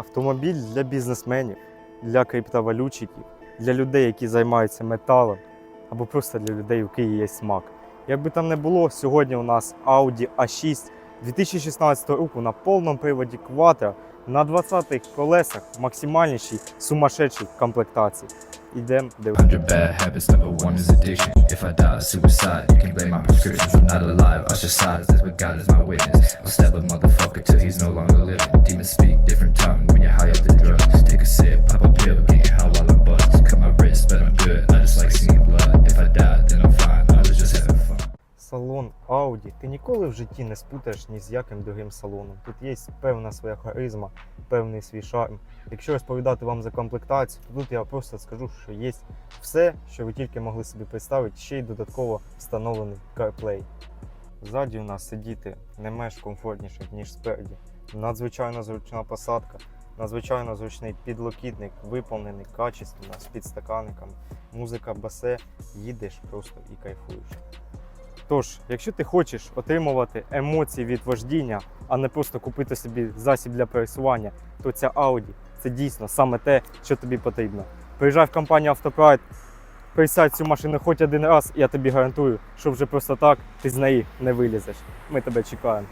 Автомобіль для бізнесменів, для криптовалютчиків, для людей, які займаються металом, або просто для людей, у яких є смак. Як би там не було, сьогодні у нас Audi A6 2016 року на повному приводі Quattro на 20-х колесах в максимальнішій сумасшедшій комплектації. Ідемо дивитися. Салон Audi ти ніколи в житті не спутаєш ні з яким другим салоном. Тут є певна своя харизма, певний свій шарм. Якщо розповідати вам за комплектацію, то тут я просто скажу, що є все, що ви тільки могли собі представити, ще й додатково встановлений CarPlay. Ззаді у нас сидіти не менш комфортніше, ніж спереді. Надзвичайно зручна посадка, надзвичайно зручний підлокітник, виповнений качественно з підстаканниками. Музика басе, їдеш просто і кайфуєш. Тож, якщо ти хочеш отримувати емоції від вождіння, а не просто купити собі засіб для пересування, то ця Audi це дійсно саме те, що тобі потрібно. Приїжджай в компанію Автопрайд, присядь цю машину хоч один раз, я тобі гарантую, що вже просто так ти з неї не вилізеш. Ми тебе чекаємо.